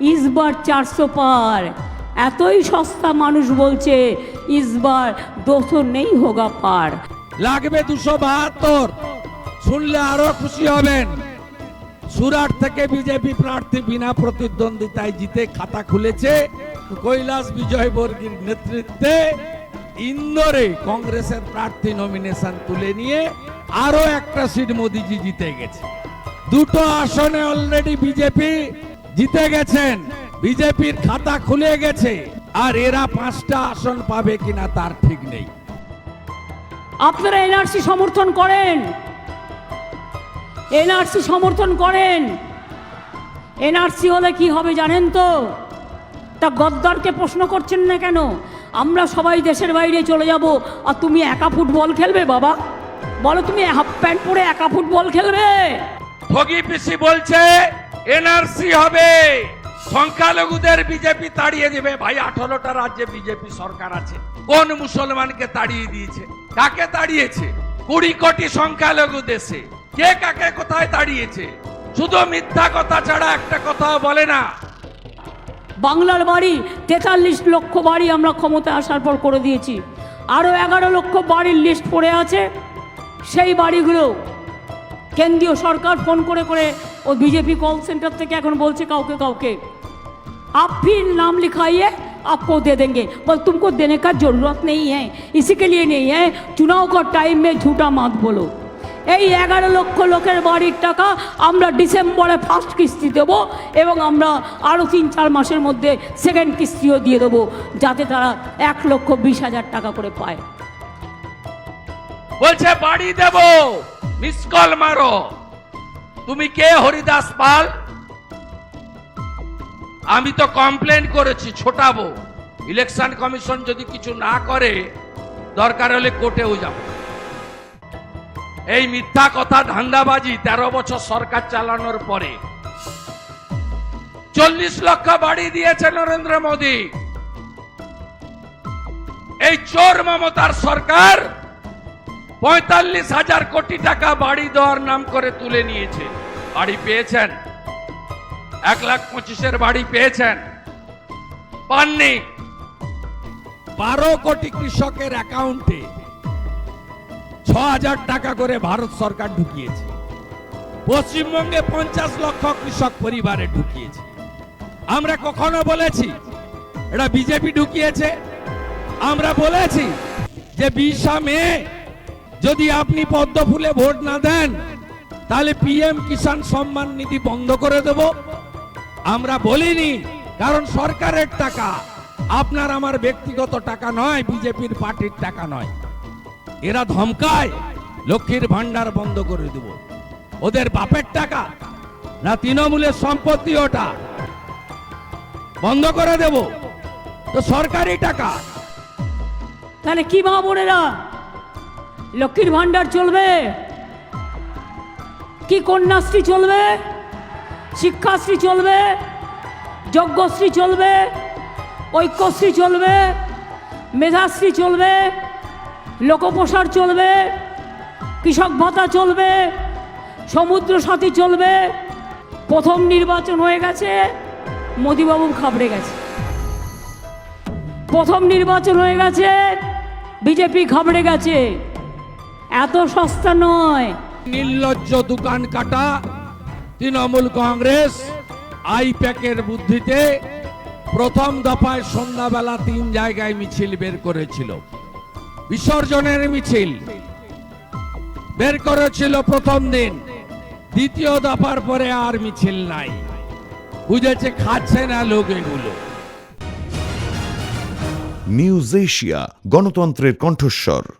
ইসবার চারশো পার। এতই সস্তা মানুষ বলছে, ইসবার দোষো নেই হোগা পার। লাগবে দুশো বাহাত্তর। শুনলে আরও খুশি হবেন। সুরাট থেকে বিজেপি প্রার্থী বিনা প্রতিদ্বন্দ্বিতায় জিতে খাতা খুলেছে কৈলাস বিজয় বর্গীর নেতৃত্বে। ইন্দোরে কংগ্রেসের প্রার্থী নমিনেশন তুলে নিয়ে আরও একটা সিট মোদিজি জিতে গেছে। দুটো আসনে অলরেডি বিজেপি। জিতে গেছেন। বিজেপির খাতা খুলে গেছে। আর এরা পাঁচটা আসন পাবে কিনা তার ঠিক নেই। আপনারা এনআরসি সমর্থন করেন। এনআরসি সমর্থন করেন। এনআরসি হলে কি হবে জানেন তো? তা গদ্দারকে প্রশ্ন করছেন না কেন? আমরা সবাই দেশের বাইরে চলে যাব। আর তুমি একা ফুটবল খেলবে বাবা? বলো তুমি হাফ প্যান্ট পরে একা ফুটবল খেলবে? ভোগী পিসি বলছে এনআরসি হবে। সংখ্যালঘুদের বিজেপি তাড়িয়ে দেবে। ভাই, আঠারোটা রাজ্যে বিজেপি সরকার আছে। কোন মুসলমানকে তাড়িয়ে দিয়েছে? কাকে তাড়িয়েছে? কুড়ি কোটি সংখ্যালঘু দেশে। কে কাকে কোথায় তাড়িয়েছে? শুধু মিথ্যা কথা ছাড়া একটা কথাও বলে না। বাংলার বাড়ি তেতাল্লিশ লক্ষ বাড়ি আমরা ক্ষমতা আসার পর করে দিয়েছি। আরও এগারো লক্ষ বাড়ির লিস্ট পড়ে আছে। সেই বাড়িগুলো কেন্দ্রীয় সরকার ফোন করে করে ও বিজেপি কল সেন্টার থেকে এখন বলছে কাউকে কাউকে आप फिर नाम लिखाइए आपको दे देंगे पर तुमको देने का जरूरत नहीं है इसी के लिए नहीं है चुनाव का टाइम में झूठा मत बोलो এই এগারো লক্ষ লোকের বাড়ির টাকা আমরা ডিসেম্বরে ফার্স্ট কিস্তি দেবো এবং আমরা আরও তিন চার মাসের মধ্যে সেকেন্ড কিস্তিও দিয়ে দেবো যাতে তারা এক লক্ষ বিশ হাজার টাকা করে পায় বলছে বাড়ি দেব মিস কল মারো তুমি কে, হরিদাস পাল? আমি তো কমপ্লেন করেছি, ছোটাবো। ইলেকশন কমিশন যদি কিছু না করে, দরকার হলে কোর্টেও যাব। এই মিথ্যা কথা ধান্দাবাজি তেরো বছর সরকার চালানোর পরে। চল্লিশ লক্ষ বাড়ি দিয়েছে নরেন্দ্র মোদী। এই চোর মমতার সরকার পঁয়তাল্লিশ হাজার কোটি টাকা বাড়ি দেওয়ার নাম করে তুলে নিয়েছে। বাড়ি পেয়েছেন? এক লাখ পঁচিশের বাড়ি পেয়েছেন? পাননি? বারো কোটি কৃষকের অ্যাকাউন্টে ছ হাজার টাকা করে ভারত সরকার ঢুকিয়েছে। পশ্চিমবঙ্গে পঞ্চাশ লক্ষ কৃষক পরিবারে ঢুকিয়েছে। আমরা কখনো বলেছি, এটা বিজেপি ঢুকিয়েছে? আমরা বলেছি যে বিশা মে যদি আপনি পদ্ম ফুলে ভোট না দেন, তাহলে পিএম কিষাণ সম্মান নিধি বন্ধ করে দেব। আমরা বলিনি, কারণ সরকারের টাকা, আপনার আমার ব্যক্তিগত টাকা নয়, বিজেপির পার্টির টাকা নয়। এরা ধমকায়, লক্ষ্মীর ভান্ডার বন্ধ করে দেব। ওদের বাপের টাকা না তৃণমূলের সম্পত্তি ওটা? বন্ধ করে দেব। তো সরকারি টাকা। তাহলে কি মা বোনেরা? লক্ষ্মীর ভাণ্ডার চলবে? কি কন্যাশ্রী চলবে? শিক্ষাশ্রী চলবে? যজ্ঞশ্রী চলবে? ঐক্যশ্রী চলবে? মেধাশ্রী চলবে? লোকপ্রসার চলবে? কৃষক ভাতা চলবে? সমুদ্র সাথী চলবে? প্রথম নির্বাচন হয়ে গেছে, মোদিবাবু খাবড়ে গেছে। প্রথম নির্বাচন হয়ে গেছে, বিজেপি খাবড়ে গেছে। এত সস্তা নয়। নির্লজ্জ দোকান কাটা তৃণমূল কংগ্রেস আইপ্যাকের বুদ্ধিতে প্রথম দফায় সন্ধ্যাবেলা তিন জায়গায় মিছিল বের করেছিল। বিসর্জনের মিছিল বের করেছিল প্রথম দিন। দ্বিতীয় দফার পরে আর মিছিল নাই। বুঝেছে খাচ্ছে না লোক এগুলো। নিউজ এশিয়া গণতন্ত্রের কণ্ঠস্বর।